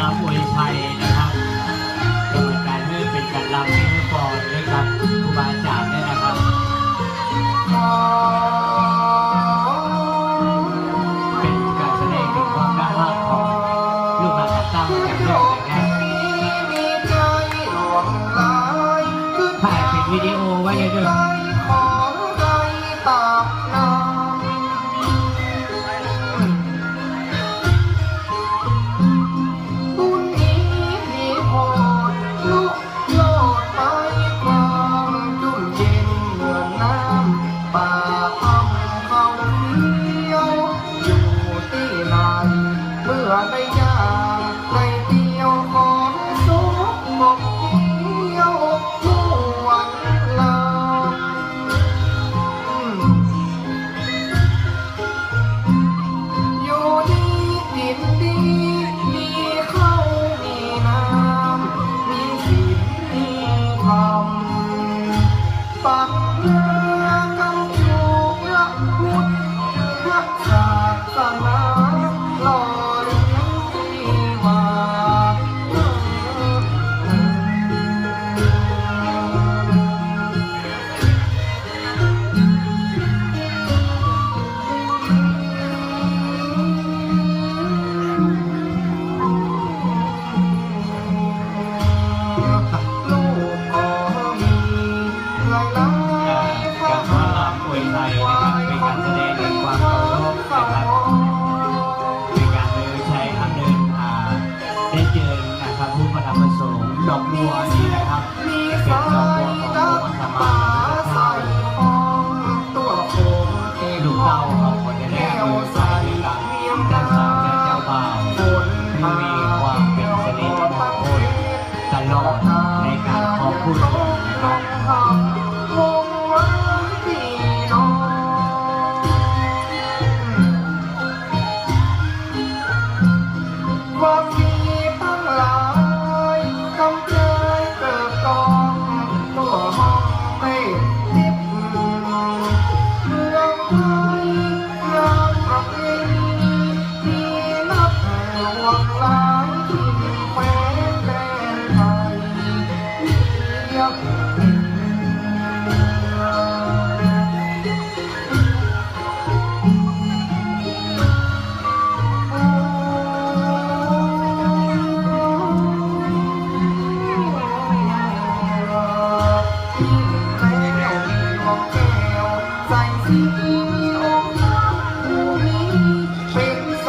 ลำอวยชัยนะครับกรรมการเมื่อเป็นการลำเมือก่อนนะครับครูบาจารย์เนี่ยนะครับเป็นการแสดงถึงความรักของลูกหลานตั้แต่เด็กนะครับถ่ายเป็นวิดีโอไว้เยอะๆ ดอกบัวนี่นะครับเก็บดอกบัวขององค์สมาใส่ตัวโคงเอลูเต้าของคนแรกเลยใส่กันด้านสาวและเจ้าบ่าวมีความเป็นสิริมงคลตลอดในการขอบคุณ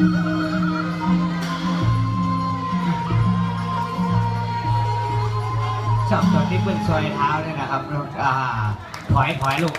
ชอบตอนที่เพิ่นซอยเท้าเนี่ยนะครับถอยถอยลง